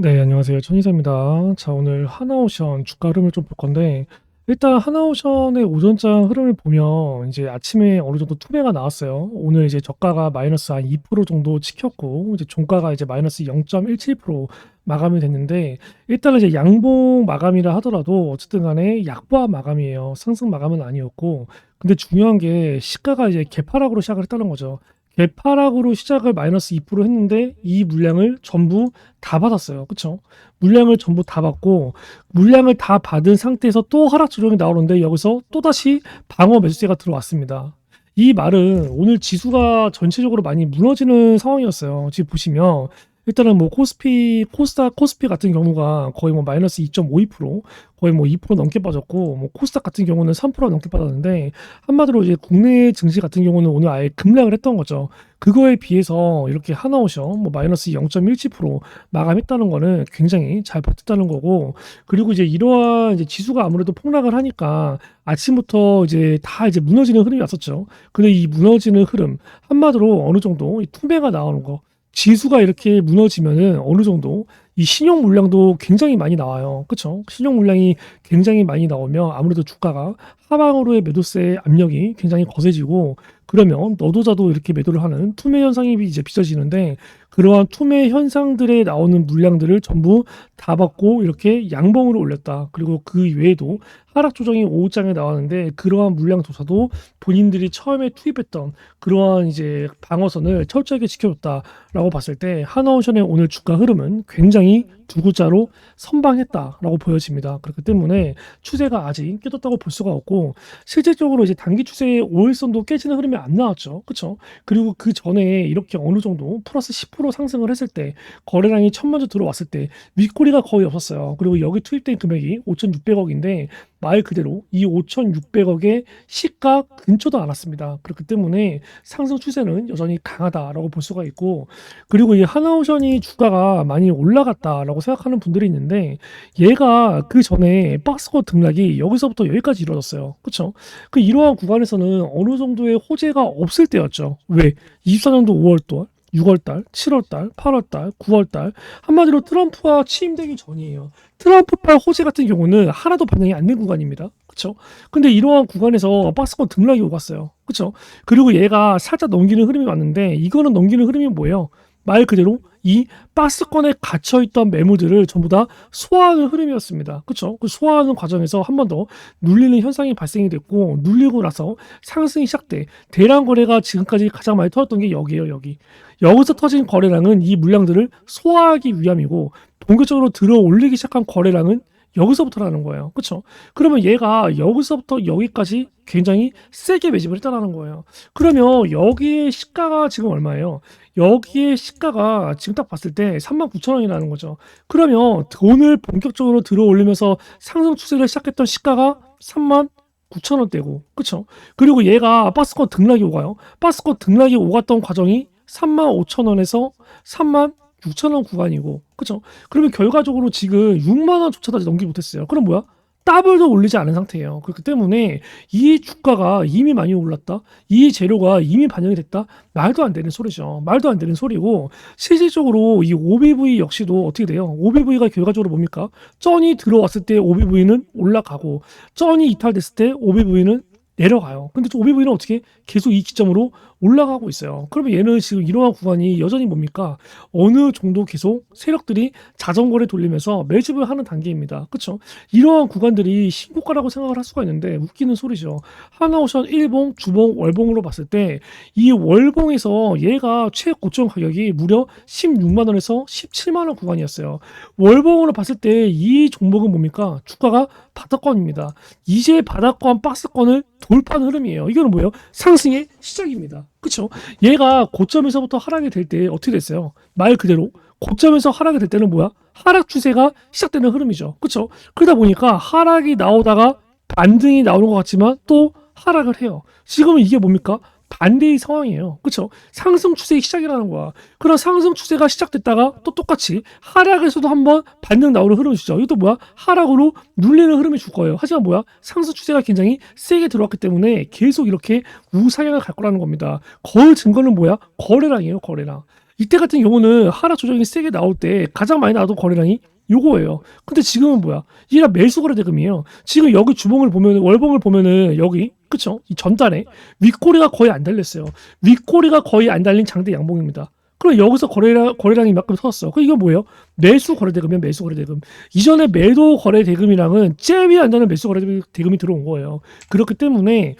네, 안녕하세요. 천이사입니다. 자, 오늘 하나오션 주가 흐름을 좀 볼 건데, 일단 하나오션의 오전장 흐름을 보면, 이제 아침에 어느 정도 투매가 나왔어요. 오늘 이제 저가가 마이너스 한 2% 정도 찍혔고, 이제 종가가 이제 마이너스 0.17% 마감이 됐는데, 일단은 이제 양봉 마감이라 하더라도, 어쨌든 간에 약보합 마감이에요. 상승 마감은 아니었고, 근데 중요한 게 시가가 이제 개파락으로 시작을 했다는 거죠. 개파락으로 시작을 마이너스 2% 했는데 이 물량을 전부 다 받았어요. 그쵸? 물량을 전부 다 받고 물량을 다 받은 상태에서 또 하락 조정이 나오는데 여기서 또다시 방어 매수세가 들어왔습니다. 이 말은 오늘 지수가 전체적으로 많이 무너지는 상황이었어요. 지금 보시면 일단은 뭐 코스피, 코스닥, 코스피 같은 경우가 거의 뭐 마이너스 2.52%, 거의 뭐 2% 넘게 빠졌고, 뭐 코스닥 같은 경우는 3% 넘게 빠졌는데, 한마디로 이제 국내 증시 같은 경우는 오늘 아예 급락을 했던 거죠. 그거에 비해서 이렇게 하나오션, 뭐 마이너스 0.17% 마감했다는 거는 굉장히 잘 버텼다는 거고, 그리고 이제 이러한 이제 지수가 아무래도 폭락을 하니까 아침부터 이제 다 이제 무너지는 흐름이 왔었죠. 근데 이 무너지는 흐름, 한마디로 어느 정도 이 투매가 나오는 거, 지수가 이렇게 무너지면은 어느 정도 이 신용 물량도 굉장히 많이 나와요. 그쵸? 신용 물량이 굉장히 많이 나오면 아무래도 주가가 하방으로의 매도세 압력이 굉장히 거세지고 그러면 너도자도 이렇게 매도를 하는 투매 현상이 이제 빚어지는데 그러한 투매 현상들에 나오는 물량들을 전부 다 받고 이렇게 양봉으로 올렸다. 그리고 그 외에도 하락 조정이 5장에 나왔는데 그러한 물량조차도 본인들이 처음에 투입했던 그러한 이제 방어선을 철저하게 지켜줬다라고 봤을 때 하나오션의 오늘 주가 흐름은 굉장히 두 글자로 선방했다라고 보여집니다. 그렇기 때문에 추세가 아직 깨졌다고 볼 수가 없고 실질적으로 이제 단기 추세의 5일선도 깨지는 흐름이 안 나왔죠. 그렇죠? 그리고 그 전에 이렇게 어느 정도 플러스 10% 상승을 했을 때 거래량이 첫 먼저 들어왔을 때 윗꼬리가 거의 없었어요. 그리고 여기 투입된 금액이 5,600억인데 말 그대로 이 5,600억의 시가 근처도 안 왔습니다. 그렇기 때문에 상승 추세는 여전히 강하다라고 볼 수가 있고 그리고 이 하나오션이 주가가 많이 올라갔다라고 생각하는 분들이 있는데 얘가 그 전에 박스권 등락이 여기서부터 여기까지 이루어졌어요. 그렇죠? 그 이러한 구간에서는 어느 정도의 호재가 없을 때였죠. 왜? 24년도 5월 달 6월달, 7월달, 8월달, 9월달 한마디로 트럼프와 취임되기 전이에요. 트럼프발 호재 같은 경우는 하나도 반영이 안 된 구간입니다. 그쵸? 근데 이러한 구간에서 박스권 등락이 오갔어요. 그쵸? 그리고 얘가 살짝 넘기는 흐름이 왔는데 이거는 넘기는 흐름이 뭐예요? 말 그대로 이 박스권에 갇혀있던 매물들을 전부 다 소화하는 흐름이었습니다. 그쵸? 그 소화하는 과정에서 한 번 더 눌리는 현상이 발생이 됐고 눌리고 나서 상승이 시작돼 대량 거래가 지금까지 가장 많이 터졌던 게 여기에요 여기 여기서 터진 거래량은 이 물량들을 소화하기 위함이고 본격적으로 들어 올리기 시작한 거래량은 여기서부터라는 거예요. 그렇죠? 그러면 얘가 여기서부터 여기까지 굉장히 세게 매집을 했다는 거예요. 그러면 여기에 시가가 지금 얼마예요? 여기에 시가가 지금 딱 봤을 때 39,000원이라는 거죠. 그러면 돈을 본격적으로 들어 올리면서 상승 추세를 시작했던 시가가 3만 9천원대고, 그쵸? 그리고 얘가 박스권 등락이 오가요. 박스권 등락이 오갔던 과정이 3만 5천원에서 3만 6천 원 구간이고 그쵸 그러면 결과적으로 지금 6만 원조차도 넘기 못했어요. 그럼 뭐야? 더블도 올리지 않은 상태예요. 그렇기 때문에 이 주가가 이미 많이 올랐다. 이 재료가 이미 반영이 됐다. 말도 안 되는 소리죠. 말도 안 되는 소리고 실질적으로 이 OBV 역시도 어떻게 돼요? OBV가 결과적으로 뭡니까? 쩐이 들어왔을 때 OBV는 올라가고 쩐이 이탈됐을 때 OBV는 내려가요. 근데 OBV는 어떻게 계속 이 기점으로 올라가고 있어요. 그러면 얘는 지금 이러한 구간이 여전히 뭡니까? 어느 정도 계속 세력들이 자전거를 돌리면서 매집을 하는 단계입니다. 그렇죠? 이러한 구간들이 신고가라고 생각을 할 수가 있는데 웃기는 소리죠. 하나오션 1봉, 주봉, 월봉으로 봤을 때 이 월봉에서 얘가 최고점 가격이 무려 16만 원에서 17만 원 구간이었어요. 월봉으로 봤을 때 이 종목은 뭡니까? 주가가 바닥권입니다. 이제 바닥권 박스권을 돌파한 흐름이에요. 이거는 뭐예요? 상승의 시작입니다. 그쵸? 얘가 고점에서부터 하락이 될 때 어떻게 됐어요? 말 그대로 고점에서 하락이 될 때는 뭐야? 하락 추세가 시작되는 흐름이죠. 그쵸? 그러다 보니까 하락이 나오다가 반등이 나오는 것 같지만 또 하락을 해요. 지금은 이게 뭡니까? 반대의 상황이에요. 그렇죠? 상승 추세의 시작이라는 거야. 그런 상승 추세가 시작됐다가 또 똑같이 하락에서도 한번 반등 나오는 흐름이 주죠. 이것도 뭐야? 하락으로 눌리는 흐름이 줄 거예요. 하지만 뭐야? 상승 추세가 굉장히 세게 들어왔기 때문에 계속 이렇게 우상향을 갈 거라는 겁니다. 거울 증거는 뭐야? 거래량이에요, 거래량. 이때 같은 경우는 하락 조정이 세게 나올 때 가장 많이 나왔던 거래량이 요거예요. 근데 지금은 뭐야? 이게 다 매수 거래 대금이에요. 지금 여기 주봉을 보면 월봉을 보면은 여기 그쵸? 이 전단에 윗꼬리가 거의 안 달렸어요. 윗꼬리가 거의 안 달린 장대 양봉입니다. 그럼 여기서 거래량, 거래량이 만큼 터졌어. 그 이거 뭐예요? 매수 거래 대금이면 매수 거래 대금. 이전에 매도 거래 대금이랑은 잽이 안 나는 매수 거래 대금이 들어온 거예요. 그렇기 때문에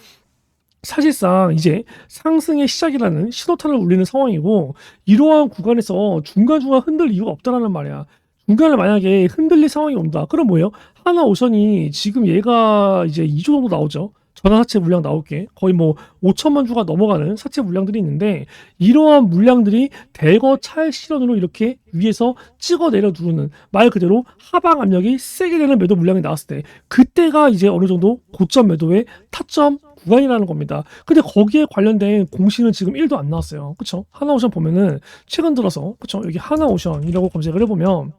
사실상 이제 상승의 시작이라는 신호탄을 울리는 상황이고 이러한 구간에서 중간중간 흔들 이유가 없다라는 말이야. 중간에 만약에 흔들릴 상황이 온다. 그럼 뭐예요? 하나 오션이 지금 얘가 이제 2조 정도 나오죠. 전화 사채 물량 나올 게 거의 뭐 5천만 주가 넘어가는 사채 물량들이 있는데 이러한 물량들이 대거 차익 실현으로 이렇게 위에서 찍어 내려 누르는 말 그대로 하방 압력이 세게 되는 매도 물량이 나왔을 때 그때가 이제 어느 정도 고점 매도의 타점 구간이라는 겁니다. 근데 거기에 관련된 공시는 지금 1도 안 나왔어요. 그쵸? 하나오션 보면은 최근 들어서 그쵸? 여기 하나오션이라고 검색을 해보면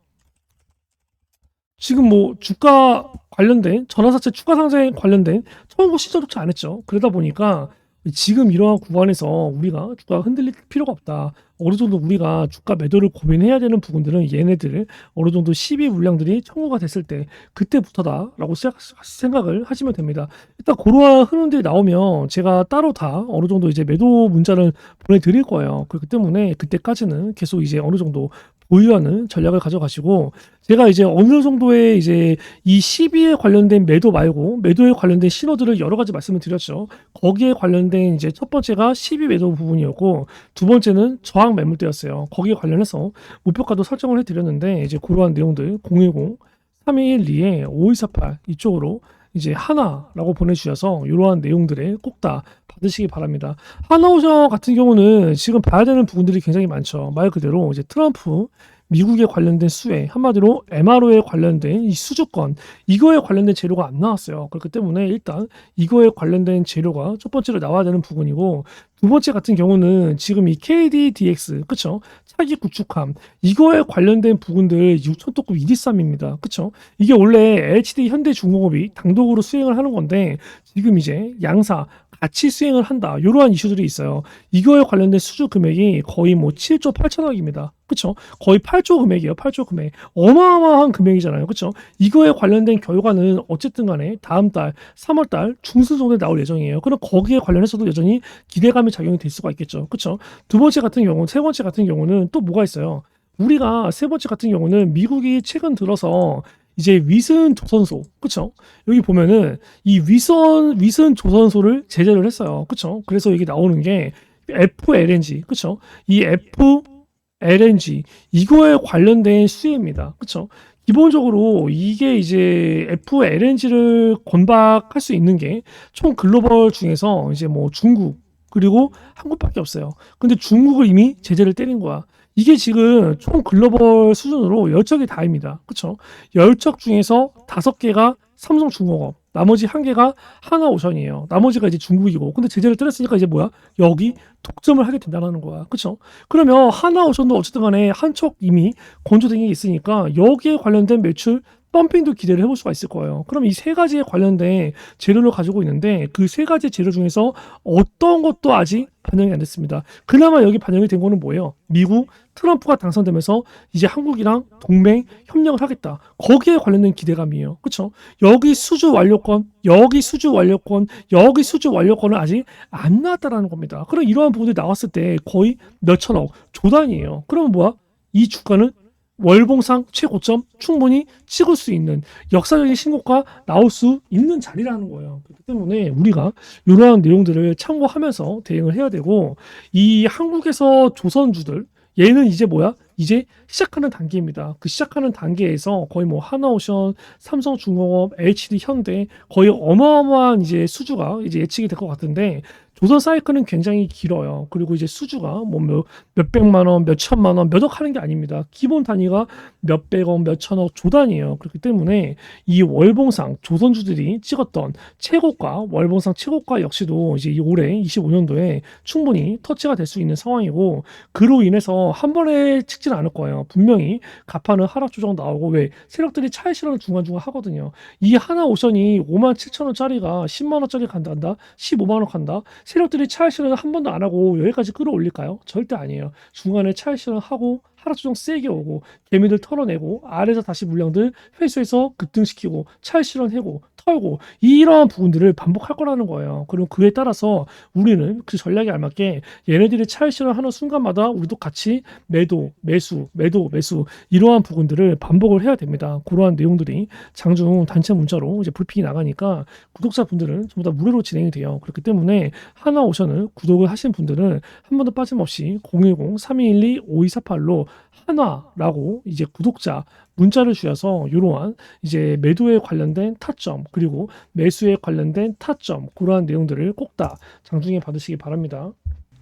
지금 뭐 주가 관련된 전환사채 추가 상승에 관련된 처음 시작조차 안 했죠. 그러다 보니까 지금 이러한 구간에서 우리가 주가가 흔들릴 필요가 없다. 어느 정도 우리가 주가 매도를 고민해야 되는 부분들은 얘네들 어느 정도 12 물량들이 청구가 됐을 때 그때부터다라고 생각을 하시면 됩니다. 일단 그러한 흐름들이 나오면 제가 따로 다 어느 정도 이제 매도 문자를 보내드릴 거예요. 그렇기 때문에 그때까지는 계속 이제 어느 정도 보유하는 전략을 가져가시고 제가 이제 어느 정도의 이제 이 시비에 관련된 매도 말고 매도에 관련된 신호들을 여러 가지 말씀을 드렸죠. 거기에 관련된 이제 첫 번째가 시비 매도 부분이었고 두 번째는 저항 매물대였어요. 거기에 관련해서 목표가도 설정을 해드렸는데 이제 그러한 내용들 010 3212에 5248 이쪽으로 이제 하나라고 보내주셔서 이러한 내용들에 꼭 다 받으시기 바랍니다. 하나오션 같은 경우는 지금 봐야 되는 부분들이 굉장히 많죠. 말 그대로 이제 트럼프 미국에 관련된 수혜 한마디로 MRO에 관련된 이 수주권 이거에 관련된 재료가 안 나왔어요. 그렇기 때문에 일단 이거에 관련된 재료가 첫 번째로 나와야 되는 부분이고 두 번째 같은 경우는 지금 이 KDDX 그쵸 차기 구축함 이거에 관련된 부분들 6천도급 123입니다. 그쵸 이게 원래 HD 현대중공업이 단독으로 수행을 하는 건데 지금 이제 양사 같이 수행을 한다. 이러한 이슈들이 있어요. 이거에 관련된 수주 금액이 거의 뭐 7조 8천억입니다. 그쵸? 거의 8조 금액이에요. 8조 금액. 어마어마한 금액이잖아요. 그쵸? 이거에 관련된 결과는 어쨌든 간에 다음 달 3월 달 중순 정도에 나올 예정이에요. 그럼 거기에 관련해서도 여전히 기대감이 작용이 될 수가 있겠죠. 그쵸? 두 번째 같은 경우, 세 번째 같은 경우는 또 뭐가 있어요? 우리가 세 번째 같은 경우는 미국이 최근 들어서 이제 위슨 조선소 그쵸? 여기 보면은 이 위선 위슨 조선소를 제재를 했어요. 그쵸? 그래서 여기 나오는 게 FLNG 그쵸? 이 FLNG 이거에 관련된 수혜입니다. 그쵸? 기본적으로 이게 이제 FLNG를 건박할 수 있는 게 총 글로벌 중에서 이제 뭐 중국 그리고 한국밖에 없어요. 근데 중국을 이미 제재를 때린 거야 이게 지금 총 글로벌 수준으로 열척이 다입니다. 그쵸? 열척 중에서 다섯 개가 삼성중공업, 나머지 한 개가 하나 오션이에요. 나머지가 이제 중국이고. 근데 제재를 때렸으니까 이제 뭐야? 여기 독점을 하게 된다는 거야. 그쵸? 그러면 하나 오션도 어쨌든 간에 한척 이미 건조된 게 있으니까 여기에 관련된 매출 펌핑도 기대를 해볼 수가 있을 거예요. 그럼 이 세 가지에 관련된 재료를 가지고 있는데 그 세 가지 재료 중에서 어떤 것도 아직 반영이 안 됐습니다. 그나마 여기 반영이 된 거는 뭐예요? 미국 트럼프가 당선되면서 이제 한국이랑 동맹 협력을 하겠다. 거기에 관련된 기대감이에요. 그렇죠? 여기 수주 완료권, 여기 수주 완료권, 여기 수주 완료권은 아직 안 나왔다라는 겁니다. 그럼 이러한 부분이 나왔을 때 거의 몇천억 조단이에요. 그러면 뭐야? 이 주가는 월봉상 최고점 충분히 찍을 수 있는 역사적인 신고가 나올 수 있는 자리라는 거예요. 그렇기 때문에 우리가 이러한 내용들을 참고하면서 대응을 해야 되고 이 한국에서 조선주들 얘는 이제 뭐야? 이제 시작하는 단계입니다. 그 시작하는 단계에서 거의 뭐 하나오션, 삼성중공업, HD 현대 거의 어마어마한 이제 수주가 이제 예측이 될 것 같은데 조선 사이클은 굉장히 길어요. 그리고 이제 수주가 뭐 몇, 몇백만 원, 몇천만 원, 몇억 하는 게 아닙니다. 기본 단위가 몇백억, 몇천억 조단위에요. 그렇기 때문에 이 월봉상 조선주들이 찍었던 최고가, 월봉상 최고가 역시도 이제 올해 25년도에 충분히 터치가 될 수 있는 상황이고 그로 인해서 한 번에 찍지는 않을 거예요. 분명히 가파는 하락 조정 나오고 왜 세력들이 차익 실현을 중간중간 하거든요. 이 하나 오션이 5만 7천 원짜리가 10만 원짜리 간다, 15만 원 간다. 세력들이 차익 실현을 한 번도 안 하고 여기까지 끌어올릴까요? 절대 아니에요. 중간에 차익 실현을 하고 하락 조정 세게 오고 개미들 털어내고 아래에서 다시 물량들 회수해서 급등시키고 차익 실현하고 털고 이러한 부분들을 반복할 거라는 거예요. 그리고 그에 따라서 우리는 그 전략에 알맞게 얘네들이 차익 실현하는 순간마다 우리도 같이 매도, 매수, 매도, 매수 이러한 부분들을 반복을 해야 됩니다. 그러한 내용들이 장중 단체 문자로 이제 브리핑이 나가니까 구독자분들은 전부 다 무료로 진행이 돼요. 그렇기 때문에 하나 오션을 구독을 하신 분들은 한 번도 빠짐없이 010-3212-5248로 한화라고 이제 구독자 문자를 주셔서 이러한 이제 매도에 관련된 타점 그리고 매수에 관련된 타점 그러한 내용들을 꼭 다 장중에 받으시기 바랍니다.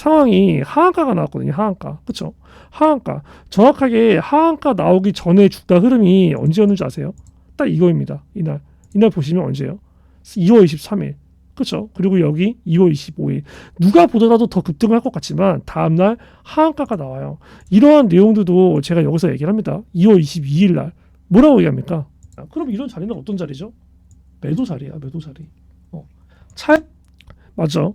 상황이 하한가가 나왔거든요. 하한가. 그쵸? 하한가. 정확하게 하한가 나오기 전에 주가 흐름이 언제였는지 아세요? 딱 이거입니다. 이날. 이날 보시면 언제예요? 2월 23일. 그렇죠. 그리고 여기 2월 25일. 누가 보더라도 더 급등할 것 같지만 다음날 하한가가 나와요. 이러한 내용들도 제가 여기서 얘기를 합니다. 2월 22일 날. 뭐라고 얘기합니까? 아, 그럼 이런 자리는 어떤 자리죠? 매도 자리야, 매도 자리. 어. 차 맞죠?